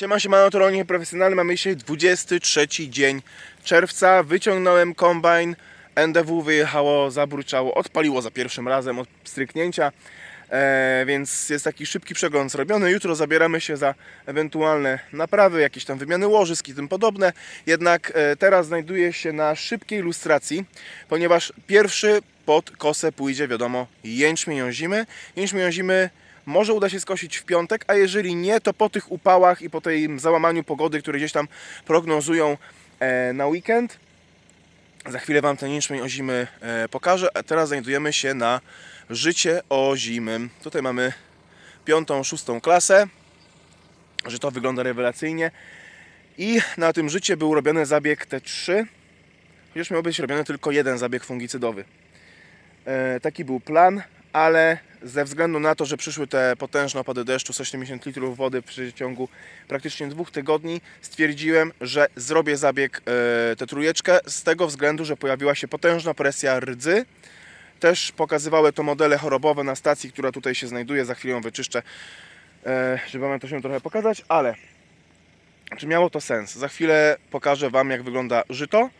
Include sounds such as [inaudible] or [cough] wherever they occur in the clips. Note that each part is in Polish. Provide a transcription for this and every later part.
Siema, siema, to rolnik profesjonalny. Mamy dzisiaj 23 dzień czerwca. Wyciągnąłem kombajn. NDW wyjechało, zabruczało, odpaliło za pierwszym razem od stryknięcia. E, więc jest taki szybki przegląd zrobiony. Jutro zabieramy się za ewentualne naprawy, jakieś tam wymiany łożysk i tym podobne. Jednak e, teraz znajduję się na szybkiej lustracji, ponieważ pierwszy pod kosę pójdzie, wiadomo, jęczmień ozimy. Jęczmień może uda się skosić w piątek, a jeżeli nie, to po tych upałach i po tym załamaniu pogody, które gdzieś tam prognozują e, na weekend, za chwilę Wam ten jęczmień ozimy e, pokażę, a teraz znajdujemy się na życie ozimym. Tutaj mamy piątą, szóstą klasę, że to wygląda rewelacyjnie i na tym życie był robiony zabieg T3, chociaż miał być robiony tylko jeden zabieg fungicydowy. E, taki był plan, ale ze względu na to, że przyszły te potężne opady deszczu, 170 litrów wody w przeciągu praktycznie dwóch tygodni, stwierdziłem, że zrobię zabieg e, tę trójeczkę z tego względu, że pojawiła się potężna presja rdzy. Też pokazywały to modele chorobowe na stacji, która tutaj się znajduje. Za chwilę ją wyczyszczę, e, żeby Wam to się trochę pokazać, ale czy miało to sens? Za chwilę pokażę Wam, jak wygląda żyto.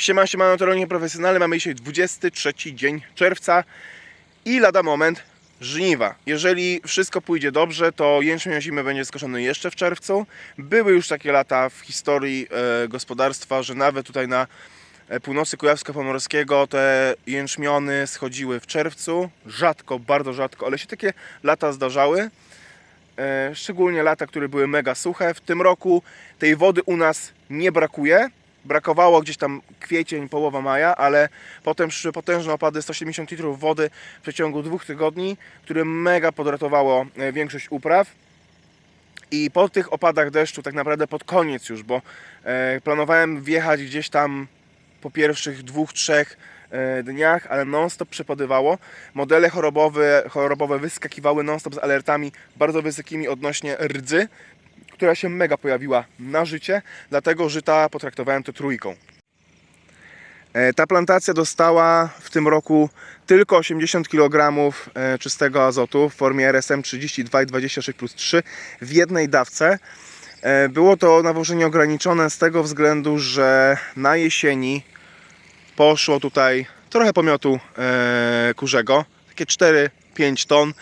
Siema, siema, to rolnik profesjonalny. Mamy dzisiaj 23 dzień czerwca i lada moment żniwa. Jeżeli wszystko pójdzie dobrze, to jęczmień ozimy będzie skoszony jeszcze w czerwcu. Były już takie lata w historii e, gospodarstwa, że nawet tutaj na e, północy Kujawsko-Pomorskiego te jęczmiony schodziły w czerwcu. Rzadko, bardzo rzadko, ale się takie lata zdarzały. E, szczególnie lata, które były mega suche. W tym roku tej wody u nas nie brakuje. Brakowało gdzieś tam kwiecień, połowa maja, ale potem przyszły potężne opady 170 litrów wody w przeciągu dwóch tygodni, które mega podratowało e, większość upraw. I po tych opadach deszczu, tak naprawdę pod koniec już, bo e, planowałem wjechać gdzieś tam po pierwszych dwóch, trzech e, dniach, ale non-stop przepadywało. Modele chorobowe, chorobowe wyskakiwały non-stop z alertami bardzo wysokimi odnośnie rdzy, która się mega pojawiła na życie, dlatego żyta potraktowałem to trójką. E, Ta plantacja dostała w tym roku tylko 80 kg e, czystego azotu w formie RSM 32 i 26 plus 3 w jednej dawce. E, Było to nawożenie ograniczone z tego względu, że na jesieni poszło tutaj trochę pomiotu kurzego, takie 4-5 ton.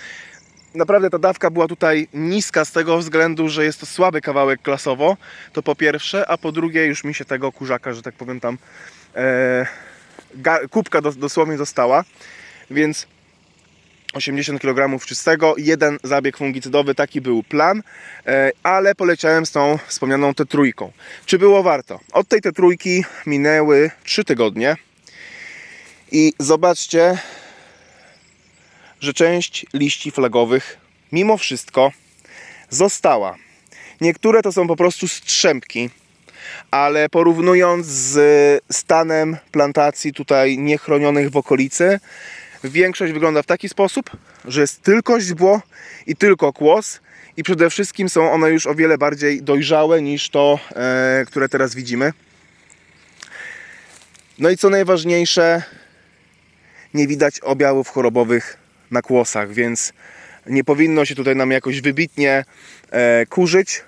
Naprawdę ta dawka była tutaj niska z tego względu, że jest to słaby kawałek klasowo, to po pierwsze, a po drugie już mi się tego kurzaka, że tak powiem tam e, kubka dos- dosłownie dostała, więc 80 kg czystego, jeden zabieg fungicydowy, taki był plan, e, ale poleciałem z tą wspomnianą T trójką. Czy było warto? Od tej T trójki minęły 3 tygodnie i zobaczcie, że część liści flagowych mimo wszystko została. Niektóre to są po prostu strzępki, ale porównując z stanem plantacji tutaj niechronionych w okolicy, większość wygląda w taki sposób, że jest tylko źdźbło i tylko kłos i przede wszystkim są one już o wiele bardziej dojrzałe niż to, e, które teraz widzimy. No i co najważniejsze, nie widać objawów chorobowych na kłosach, więc nie powinno się tutaj nam jakoś wybitnie e, kurzyć.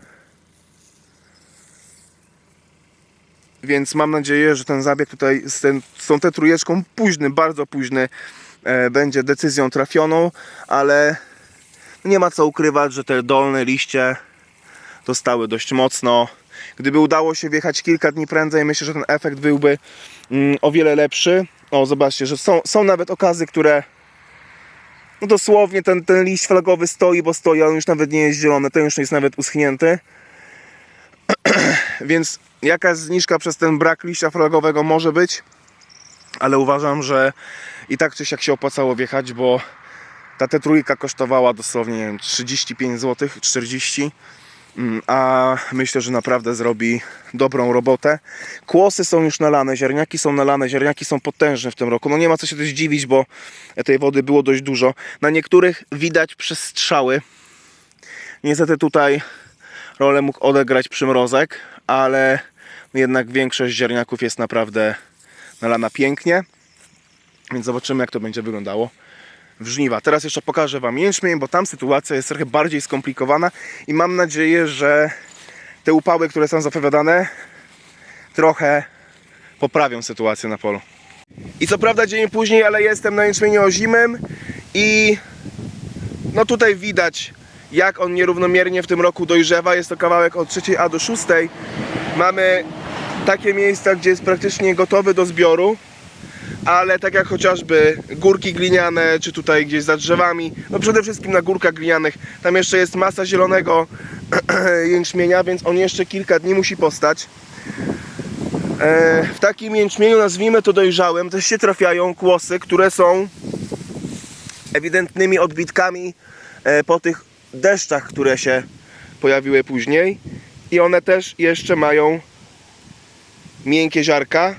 Więc mam nadzieję, że ten zabieg tutaj z, ten, z tą T trójeczką późny, bardzo późny e, będzie decyzją trafioną, ale nie ma co ukrywać, że te dolne liście dostały dość mocno. Gdyby udało się wjechać kilka dni prędzej, myślę, że ten efekt byłby mm, o wiele lepszy. O, zobaczcie, że są, są nawet okazy, które no dosłownie ten, ten liść flagowy stoi, bo stoi, on już nawet nie jest zielony, ten już jest nawet uschnięty. [clears throat] Więc jakaś zniżka przez ten brak liścia flagowego może być, ale uważam, że i tak czy siak się opłacało wjechać, bo ta T3 kosztowała dosłownie nie wiem, 35 zł, 40 Mm, a myślę, że naprawdę zrobi dobrą robotę. Kłosy są już nalane, ziarniaki są nalane, ziarniaki są potężne w tym roku. No nie ma co się też dziwić, bo tej wody było dość dużo. Na niektórych widać przestrzały. Niestety tutaj rolę mógł odegrać przymrozek, ale jednak większość ziarniaków jest naprawdę nalana pięknie. Więc zobaczymy jak to będzie wyglądało. W żniwa. Teraz jeszcze pokażę Wam jęczmień, bo tam sytuacja jest trochę bardziej skomplikowana i mam nadzieję, że te upały, które są zapowiadane, trochę poprawią sytuację na polu. I co prawda dzień później, ale jestem na jęczmieniu ozimym i no tutaj widać jak on nierównomiernie w tym roku dojrzewa. Jest to kawałek od 3 A do 6. Mamy takie miejsca, gdzie jest praktycznie gotowy do zbioru, ale tak jak chociażby górki gliniane, czy tutaj gdzieś za drzewami, no przede wszystkim na górkach glinianych, tam jeszcze jest masa zielonego [clears throat] jęczmienia, więc on jeszcze kilka dni musi postać. E, W takim jęczmieniu, nazwijmy to dojrzałym, też się trafiają kłosy, które są ewidentnymi odbitkami e, po tych deszczach, które się pojawiły później i one też jeszcze mają miękkie ziarka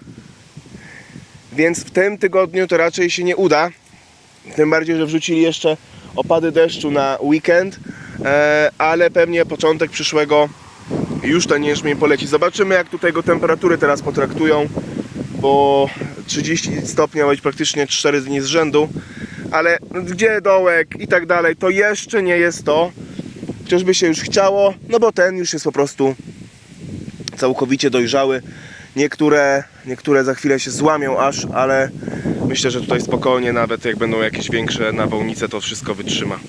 więc w tym tygodniu to raczej się nie uda. Tym bardziej, że wrzucili jeszcze opady deszczu na weekend e, ale pewnie początek przyszłego już ten jęczmień poleci zobaczymy jak tutaj go temperatury teraz potraktują bo 30 stopni ma być praktycznie 4 dni z rzędu. Ale gdzie dołek i tak dalej to jeszcze nie jest to chociażby się już chciało no bo ten już jest po prostu całkowicie dojrzały niektóre, niektóre za chwilę się złamią aż ale myślę, że tutaj spokojnie nawet jak będą jakieś większe nawałnice to wszystko wytrzyma